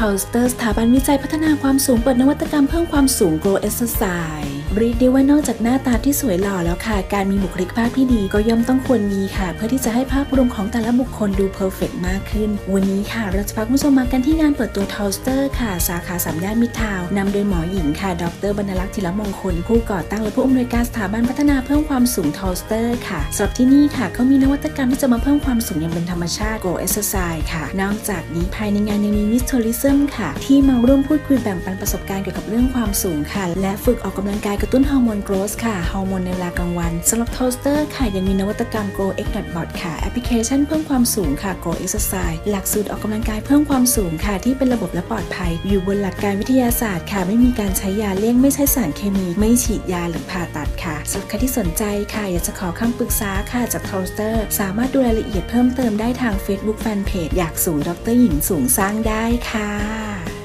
ท o ลสเตอร์สถาบันวิจัยพัฒนาความสูงเปิดนวัตกรรมเพิ่มความสูง Grow Exercise เรียกได้ว่านอกจากหน้าตาที่สวยหล่อแล้วค่ะ การมีบุคลิกภาพที่ดีก็ย่อมต้องควรมีค่ะ เพื่อที่จะให้ภาพรวมของแต่ละบุคคลดูเพอร์เฟกมากขึ้น วันนี้ค่ะ เราจะพาคุณผู้ชมมากันที่งานเปิดตัวท o ลสเตอร์ค่ะ สาขาสามย่านมิตรทาวน์นำโดยหมอหญิงค่ะ ดรบรรลักษ์ธีรมงคล ผู้ก่อตั้งและผู้อำนวยการสถาบันพัฒนาเพิ่มความสูงท o ลสเตอร์ค่ะสำหรับที่นี่ค่ะเขามีนวัตกรรมที่จะมาเพิ่มความสูงอย่างเป็นธรรมชาติ Go Exercise ค่ะ นอกจากนี้ภายในงานยังมีมิสทัวริซึมค่ะ ที่มาร่วมพูดคุยแบ่งปันประสบการณ์เกี่ยวกับเรื่องความสูงค่ะ และฝึกออกกำลังกายกระตุ้นฮอร์โมนโกรสค่ะ ฮอร์โมนในเวลากลางวันสำหรับโทสเตอร์ค่ะ ยังมีนวัตกรรม Grow X n u t Bot ค่ะ แอปพลิเคชันเพิ่มความสูงค่ะ Grow Exercise หลักสูตรออกกำลังกายเพิ่มความสูงค่ะ ที่เป็นระบบและปลอดภัย อยู่บนหลักการวิทยาศาสตร์ค่ะ ไม่มีการใช้ยาเลี่ยงไม่ใช้สารเคมี ไม่ฉีดยาหรือผ่าตัดค่ะสำหรับใครที่สนใจค่ะ อยากจะขอคำปรึกษาค่ะจากโทสเตอร์สามารถดูรายละเอียดเพิ่มเติมได้ทาง Facebook Fanpage อยากสูงดรหญิงสูงสร้างได้ค่ะ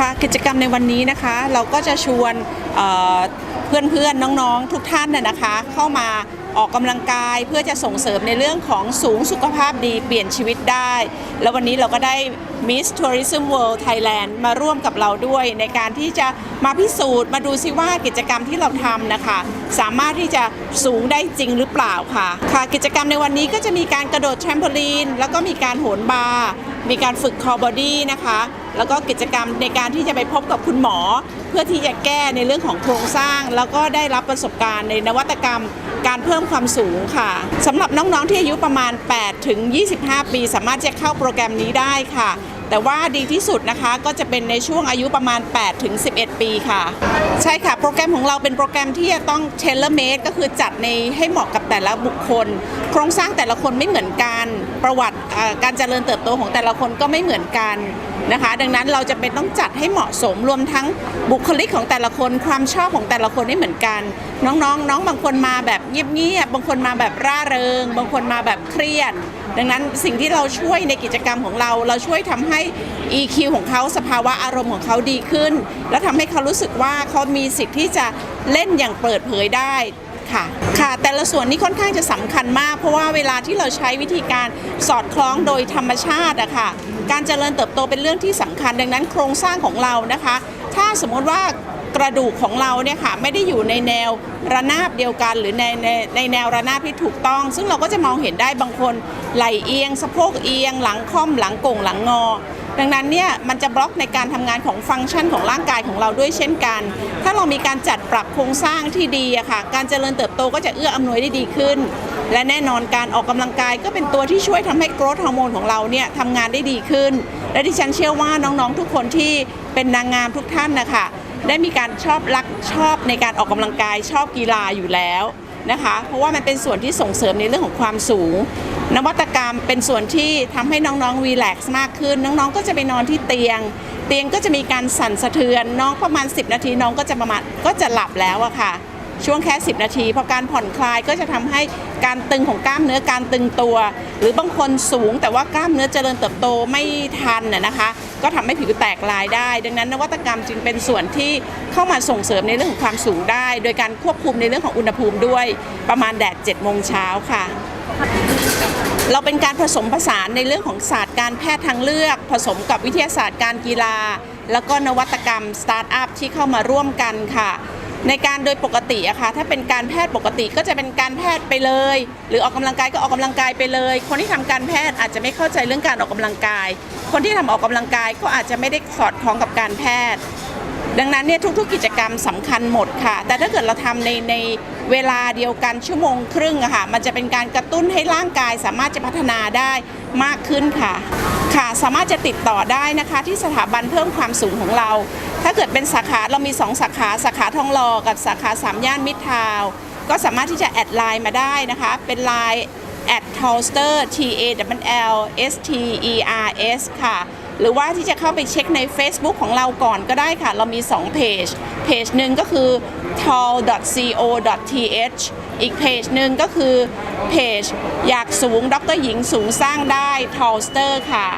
ค่ะกิจกรรมในวันนี้นะคะเราก็จะชวนเอ่อเพื่อนๆน้องๆทุกท่านน่นะคะ เข้ามาออกกำลังกายเพื่อจะส่งเสริมในเรื่องของสูงสุขภาพดีเปลี่ยนชีวิตได้ แล้ววันนี้เราก็ได้ Miss Tourism World Thailand มาร่วมกับเราด้วย ในการที่จะมาพิสูจน์มาดูซิว่ากิจกรรมที่เราทำนะคะ สามารถที่จะสูงได้จริงหรือเปล่าค่ะค่ะ กิจกรรมในวันนี้ก็จะมีการกระโดดแทรมโพลีน แล้วก็มีการโหนบาร์มีการฝึกคอบอดี้นะคะ แล้วก็กิจกรรมในการที่จะไปพบกับคุณหมอ เพื่อที่จะแก้ในเรื่องของโครงสร้าง แล้วก็ได้รับประสบการณ์ในนวัตกรรม การเพิ่มความสูงค่ะสำหรับน้องๆที่อายุประมาณ 8 ถึง 25 ปี สามารถจะเข้าโปรแกรมนี้ได้ค่ะ แต่ว่าดีที่สุดนะคะก็จะเป็นในช่วงอายุประมาณ 8 ถึง 11 ปีค่ะ ใช่ค่ะ โปรแกรมของเราเป็นโปรแกรมที่จะต้องเทเลเมดก็คือจัดในให้เหมาะกับแต่ละบุคคล โครงสร้างแต่ละคนไม่เหมือนกัน ประวัติการเจริญเติบโตของแต่ละคนก็ไม่เหมือนกัน นะคะ ดังนั้นเราจะเป็นต้องจัดให้เหมาะสมรวมทั้งบุคลิกของแต่ละคนความชอบของแต่ละคนไม่เหมือนกัน น้องๆน้องบางคนมาแบบเงียบๆบางคนมาแบบร่าเริง บางคนมาแบบเครียด ดังนั้นสิ่งที่เราช่วยในกิจกรรมของเรา เราช่วยทำให้ EQ ของเขาสภาวะอารมณ์ของเขาดีขึ้น และทำให้เขารู้สึกว่าเขามีสิทธิ์ที่จะเล่นอย่างเปิดเผยได้ ค่ะ ค่ะแต่ละส่วนนี้ค่อนข้างจะสำคัญมาก เพราะว่าเวลาที่เราใช้วิธีการสอดคล้องโดยธรรมชาติอะค่ะการเจริญเติบโตเป็นเรื่องที่สำคัญดังนั้นโครงสร้างของเรานะคะ ถ้าสมมติว่ากระดูกของเราเนี่ยค่ะไม่ได้อยู่ในแนวระนาบเดียวกัน หรือในในในแนวระนาบที่ถูกต้อง ซึ่งเราก็จะมองเห็นได้บางคนไหลเอียง สะโพกเอียง หลังค่อมหลังโก่งหลังงอ ดังนั้นเนี่ยมันจะบล็อกในการทำงานของฟังก์ชันของร่างกายของเราด้วยเช่นกัน ถ้าเรามีการจัดปรับโครงสร้างที่ดีอะค่ะ การเจริญเติบโตก็จะเอื้ออำนวยได้ดีขึ้น และแน่นอนการออกกำลังกายก็เป็นตัวที่ช่วยทำให้โกรทฮอร์โมนของเราเนี่ยทำงานได้ดีขึ้น และดิฉันเชื่อว่าน้องๆทุกคนที่เป็นนางงามทุกท่านนะคะได้มีการชอบรักชอบในการออกกำลังกายชอบกีฬาอยู่แล้วนะคะ เพราะว่ามันเป็นส่วนที่ส่งเสริมในเรื่องของความสูง นวัตกรรมเป็นส่วนที่ทำให้น้องๆรีแลกซ์มากขึ้น น้องๆก็จะไปนอนที่เตียง เตียงก็จะมีการสั่นสะเทือน น้องประมาณ 10 นาทีน้องก็จะประมาณก็จะหลับแล้วอะค่ะ ช่วงแค่ 10 นาทีพอการผ่อนคลายก็จะทำให้การตึงของกล้ามเนื้อการตึงตัว หรือบางคนสูงแต่ว่ากล้ามเนื้อเจริญเติบโตไม่ทันน่ะนะคะ ก็ทำให้ผิวแตกลายได้ ดังนั้นนวัตกรรมจึงเป็นส่วนที่เข้ามาส่งเสริมในเรื่องของความสูงได้ โดยการควบคุมในเรื่องของอุณหภูมิด้วยประมาณแดด7โมงเช้าค่ะ เราเป็นการผสมผสานในเรื่องของศาสตร์การแพทย์ทางเลือก ผสมกับวิทยาศาสตร์การกีฬา แล้วก็นวัตกรรมสตาร์ทอัพที่เข้ามาร่วมกันค่ะ ในการโดยปกติอะค่ะถ้าเป็นการแพทย์ปกติก็จะเป็นการแพทย์ไปเลย หรือออกกำลังกายก็ออกกำลังกายไปเลย คนที่ทำการแพทย์อาจจะไม่เข้าใจเรื่องการออกกำลังกาย คนที่ทำออกกำลังกายก็อาจจะไม่ได้สอดคล้องกับการแพทย์ ดังนั้นเนี่ยทุกๆกิจกรรมสำคัญหมดค่ะ แต่ถ้าเกิดเราทำในในเวลาเดียวกันชั่วโมงครึ่งอะค่ะ มันจะเป็นการกระตุ้นให้ร่างกายสามารถจะพัฒนาได้มากขึ้นค่ะ ค่ะสามารถจะติดต่อได้นะคะ ที่สถาบันเพิ่มความสูงของเรา ถ้าเกิดเป็นสาขาเรามี 2 สาขาสาขาทองหล่อกับสาขาสามย่านมิตรทาวก็สามารถที่จะแอดไลน์มาได้นะคะ เป็นไลน์ at t o l s t e r t a w l s t e r s ค่ะ หรือว่าที่จะเข้าไปเช็คใน Facebook ของเราก่อนก็ได้ค่ะ เรามี 2 เพจ เพจหนึ่งก็คือ tall.co.th อีกเพจหนึ่งก็คือเพจอยากสูงดรหญิงสูงสร้างได้ t a l s t e r ค่ะ